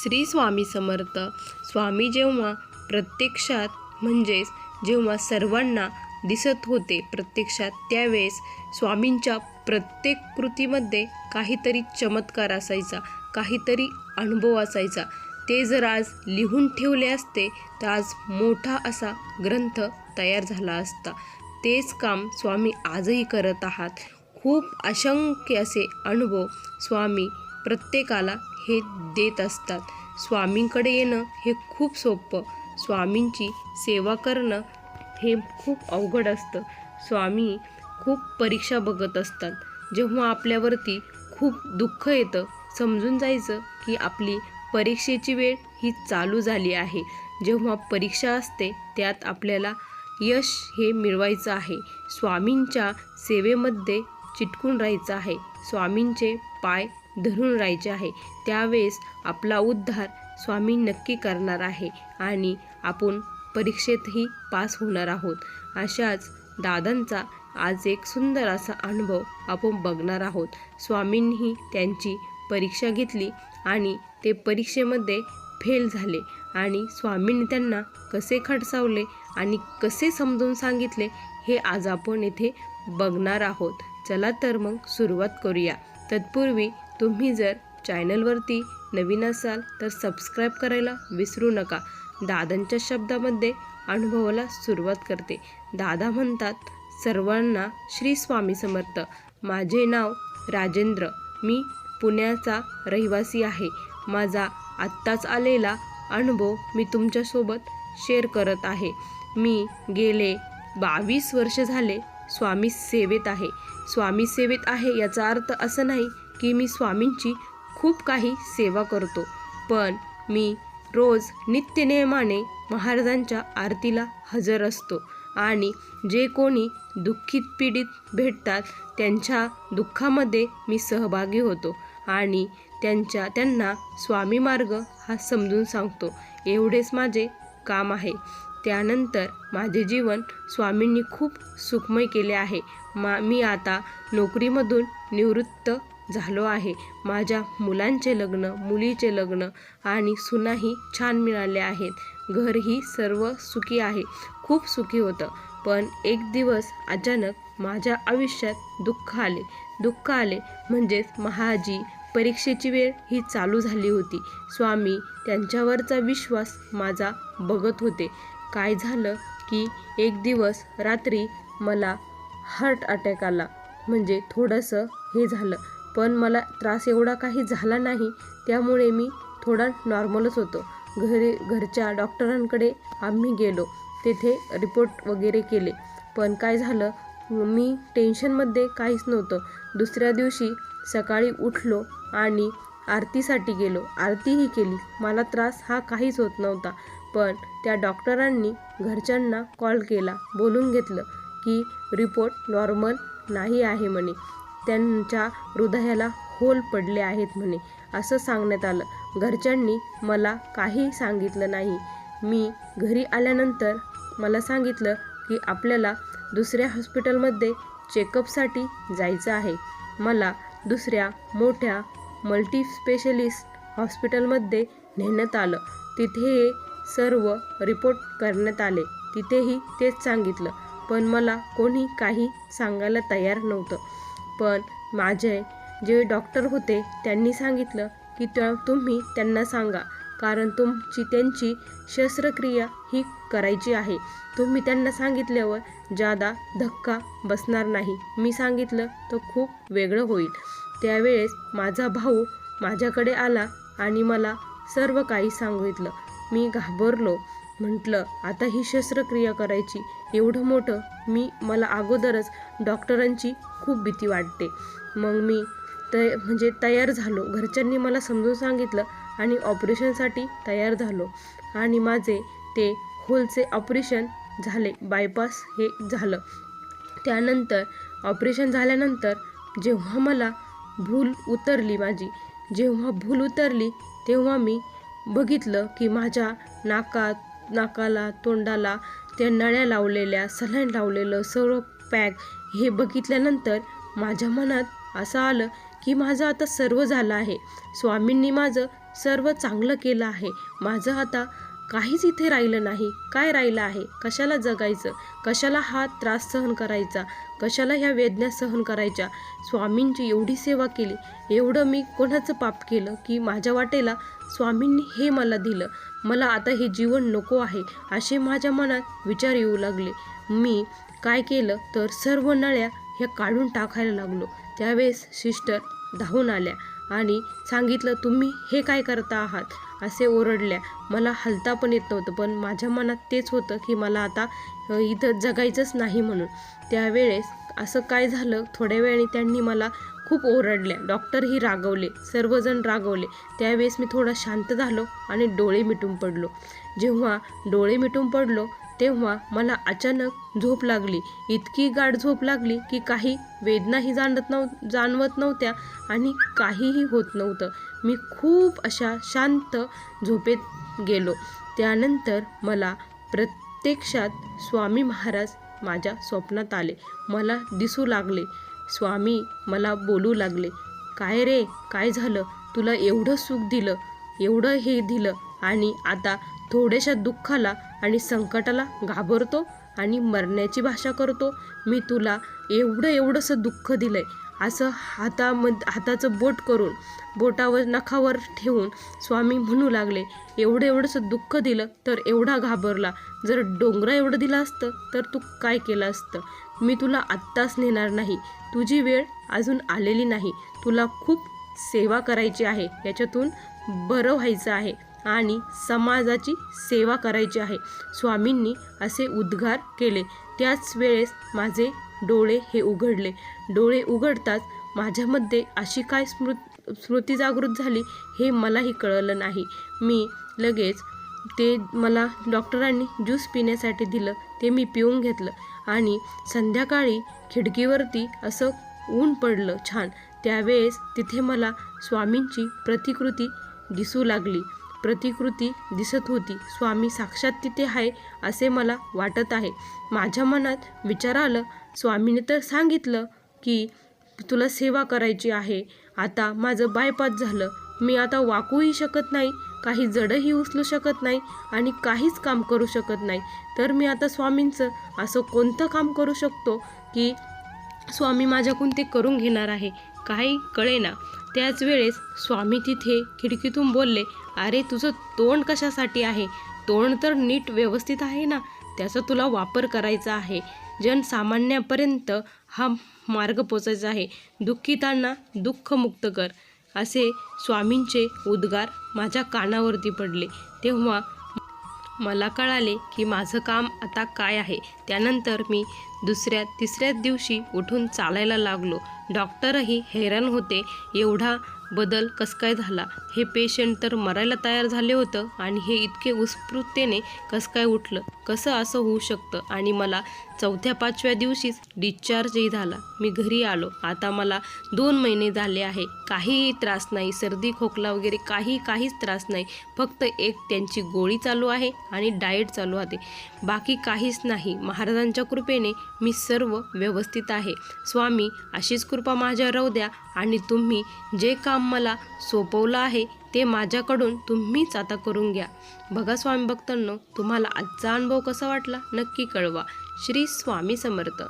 श्री स्वामी समर्थ. स्वामी जेव्हा प्रत्यक्षात म्हणजेच जेव्हा सर्वांना दिसत होते प्रत्यक्षात त्यावेळेस स्वामींच्या प्रत्येक कृतीमध्ये काहीतरी चमत्कार असायचा काहीतरी अनुभव असायचा. ते जर आज लिहून ठेवले असते तर आज मोठा असा ग्रंथ तयार झाला असता. तेच काम स्वामी आजही करत आहात. खूप असंख्य असे अनुभव स्वामी प्रत्येकाला हे देत असतात. स्वामींकडे येणं हे खूप सोपं. स्वामींची सेवा करणं हे खूप अवघड असतं. स्वामी खूप परीक्षा बघत असतात. जेव्हा आपल्यावरती खूप दुःख येतं समजून जायचं की आपली परीक्षेची वेळ ही चालू झाली आहे. जेव्हा परीक्षा असते त्यात आपल्याला यश हे मिळवायचं आहे. स्वामींच्या सेवेमध्ये चिटकून राहायचं आहे. स्वामींचे पाय धरून राहायचे आहे. त्यावेळेस आपला उद्धार स्वामी नक्की करणार आहे आणि आपण परीक्षेतही पास होणार आहोत. अशाच दादांचा आज एक सुंदर असा अनुभव आपण बघणार आहोत. स्वामींनी त्यांची परीक्षा घेतली आणि ते परीक्षेमध्ये फेल झाले आणि स्वामींनी त्यांना कसे खडसावले आणि कसे समजून सांगितले हे आज आपण येथे बघणार आहोत. चला तर मग सुरुवात करूया. तत्पूर्वी तुम्ही जर चॅनलवरती नवीन असाल तर सबस्क्राईब करायला विसरू नका. दादांच्या शब्दामध्ये अनुभवाला सुरुवात करते. दादा म्हणतात सर्वांना श्री स्वामी समर्थ. माझे नाव राजेंद्र. मी पुण्याचा रहिवासी आहे. माझा आत्ताच आलेला अनुभव मी तुमच्यासोबत शेअर करत आहे. मी गेले बावीस वर्ष झाले स्वामी सेवेत आहे. स्वामी सेवेत आहे याचा अर्थ असं नाही की मी स्वामींची खूप काही सेवा करतो. पण मी रोज नित्यनियमाने महाराजांच्या आरतीला हजर असतो आणि जे कोणी दुःखित पीडित भेटतात त्यांच्या दुःखामध्ये मी सहभागी होतो आणि त्यांच्या त्यांना स्वामी मार्ग हा समजून सांगतो. एवढेच माझे काम आहे. त्यानंतर माझे जीवन स्वामींनी खूप सुखमय केले आहे. मा मी आता नोकरीमधून निवृत्त झालो आहे. माझ्या मुलांचे लग्न मुलीचे लग्न आणि सुनाही छान मिळाले आहेत. घरही सर्व सुखी आहे. खूप सुखी होतं. पण एक दिवस अचानक माझ्या आयुष्यात दुःख आले. दुःख आले म्हणजेच महाजी परीक्षेची वेळ ही चालू झाली होती. स्वामी त्यांच्यावरचा विश्वास माझा बघत होते. काय झालं की एक दिवस रात्री मला हार्ट अटॅक आला. म्हणजे थोडंसं हे झालं. पण मला त्रास एवढा काही झाला नाही त्यामुळे मी थोडा नॉर्मलच होतो. घरी घरच्या डॉक्टरांकडे आम्ही गेलो तेथे रिपोर्ट वगैरे केले. पण काय झालं मी टेन्शनमध्ये काहीच नव्हतं. दुसऱ्या दिवशी सकाळी उठलो आणि आरतीसाठी गेलो. आरतीही केली. मला त्रास हा काहीच होत नव्हता. पण त्या डॉक्टरांनी घरच्यांना कॉल केला बोलून घेतलं की रिपोर्ट नॉर्मल नाही आहे म्हणे. त्यांच्या हृदयाला होल पडले आहेत म्हणे. असं सांगण्यात आलं. घरच्यांनी मला काही सांगितलं नाही. मी घरी आल्यानंतर मला सांगितलं की आपल्याला दुसऱ्या हॉस्पिटलमध्ये चेकअपसाठी जायचं आहे. मला दुसऱ्या मोठ्या मल्टी स्पेशलिस्ट हॉस्पिटलमध्ये नेण्यात आलं. तिथे सर्व रिपोर्ट करण्यात आले. तिथेही तेच सांगितलं. पण मला कोणी काही सांगायला तयार नव्हतं. पण माझे जे डॉक्टर होते त्यांनी सांगितलं की त्या तुम्ही त्यांना सांगा. कारण तुमची त्यांची शस्त्रक्रिया ही करायची आहे. तुम्ही त्यांना सांगितल्यावर जादा धक्का बसणार नाही. मी सांगितलं तर खूप वेगळं होईल. त्यावेळेस माझा भाऊ माझ्याकडे आला आणि मला सर्व काही सांगितलं. मी घाबरलो. म्हटलं आता ही शस्त्रक्रिया करायची. एवढं मोठं मी मला अगोदरच डॉक्टरांची खूप भीती वाटते. मग मी तय म्हणजे तयार झालो. घरच्यांनी मला समजून सांगितलं आणि ऑपरेशनसाठी तयार झालो. आणि माझे ते होलचे ऑपरेशन झाले. बायपास हे झालं. त्यानंतर ऑपरेशन झाल्यानंतर जेव्हा मला भूल उतरली माझी जेव्हा भूल उतरली तेव्हा मी बघितलं की माझ्या नाकात नाकाला तोंडाला त्या नळ्या लावलेल्या सलाईन लावलेलं सर्व पॅक हे बघितल्यानंतर माझ्या मनात असं आलं की माझं आता सर्व झालं आहे. स्वामींनी माझं सर्व चांगलं केलं आहे. माझं आता काहीच इथे राहिलं नाही. काय राहिलं आहे? कशाला जगायचं? कशाला हा त्रास सहन करायचा? कशाला ह्या वेदना सहन करायच्या? स्वामींची एवढी सेवा केली. एवढं मी कोणाचं पाप केलं की माझ्या वाटेला स्वामींनी हे मला दिलं. मला आता हे जीवन नको आहे. असे माझ्या मनात विचार येऊ लागले. मी काय केलं तर सर्व नळ्या ह्या काढून टाकायला लागलो. त्यावेळेस सिस्टर धावून आल्या. आणि सांगितलं तुम्ही हे काय करता आहात? असे ओरडल्या. मला हलता पण येत नव्हतं पण माझ्या मनात तेच होतं की मला आता इथं जगायचंच नाही म्हणून. त्यावेळेस असं काय झालं? थोड्या वेळाने त्यांनी मला खूप ओरडल्या. डॉक्टरही रागवले सर्वजण रागवले. त्यावेळेस मी थोडा शांत झालो आणि डोळे मिटून पडलो. जेव्हा डोळे मिटून पडलो तेव्हा मला अचानक झोप लागली. इतकी गाढ झोप लागली की काही वेदनाही जाणत नव जाणवत नव्हत्या आणि काहीही होत नव्हतं. मी खूप अशा शांत झोपेत गेलो. त्यानंतर मला प्रत्यक्षात स्वामी महाराज माझ्या स्वप्नात आले. मला दिसू लागले. स्वामी मला बोलू लागले काय रे काय झालं? तुला एवढं सुख दिलं एवढं हे दिलं आणि आता थोड्याशा दुःखाला आणि संकटाला घाबरतो आणि मरण्याची भाषा करतो. मी तुला एवढं एवढंसं दुःख दिलंय. असं हातामध हाताचं बोट करून बोटावर नखावर ठेवून स्वामी म्हणू लागले एवढं एवढंसं दुःख दिलं तर एवढा घाबरला. जर डोंगरा एवढं दिलं असतं तर तू काय केलं असतं? मी तुला आत्ताच नेणार नाही. तुझी वेळ अजून आलेली नाही. तुला खूप सेवा करायची आहे. याच्यातून बरं व्हायचं आहे. आणि समाजाची सेवा करायची आहे. स्वामींनी असे उद्गार केले. त्याच वेळेस माझे डोळे हे उघडले. डोळे उघडताच माझ्यामध्ये अशी काय स्मृत स्मृती जागृत झाली हे मलाही कळलं नाही. मी लगेच ते मला डॉक्टरांनी ज्यूस पिण्यासाठी दिलं ते मी पिऊन घेतलं आणि संध्याकाळी खिडकीवरती असं ऊन पडलं छान. त्यावेळेस तिथे मला स्वामींची प्रतिकृती दिसू लागली. प्रतिकृती दिसत होती. स्वामी साक्षात तिथे आहे असे मला वाटत आहे. माझ्या मनात विचार आलं. स्वामीने तर सांगितलं की तुला सेवा करायची आहे. आता माझं बायपास झालं. मी आता वाकूही शकत नाही काही जडंही उचलू शकत नाही आणि काहीच काम करू शकत नाही. तर मी आता स्वामींचं असं कोणतं काम करू शकतो की स्वामी माझ्याकडून ते करून घेणार आहे? काही कळेना. त्याच वेळेस स्वामी तिथे खिडकीतून बोलले अरे तुझं तोंड कशासाठी आहे? तोंड तर नीट व्यवस्थित आहे ना? त्याचा तुला वापर करायचा आहे. जनसामान्यापर्यंत हा मार्ग पोचायचा आहे. दुःखितांना दुःखमुक्त कर. असे स्वामींचे उद्गार माझ्या कानावरती पडले. तेव्हा मला कळाले की माझं काम आता काय आहे. त्यानंतर मी दुसऱ्या तिसऱ्याच दिवशी उठून चालायला लागलो. डॉक्टरही हैराण होते. एवढा बदल कस काय झाला? हे पेशंट तर मरायला तयार झाले होतं आणि हे इतके उत्स्फूर्ततेने कस काय उठलं? कसं असं होऊ शकतं? आणि मला चौथ्या पाचव्या दिवशीच डिस्चार्जही झाला. मी घरी आलो. आता मला दोन महिने झाले आहे. काहीही त्रास नाही. सर्दी खोकला वगैरे काही काहीच त्रास नाही. फक्त एक त्यांची गोळी चालू आहे आणि डाएट चालू आहे. बाकी काहीच नाही. महाराजांच्या कृपेने मी सर्व व्यवस्थित आहे. स्वामी अशीच कृपा माझ्या राहू द्या. आणि तुम्ही जे काम मला सोपवलं आहे ते माझ्याकडून तुम्हीच आता करून घ्या. बघा स्वामी भक्तांनो तुम्हाला आजचा अनुभव कसा वाटला? नक्की कळवा. श्री स्वामी समर्थ.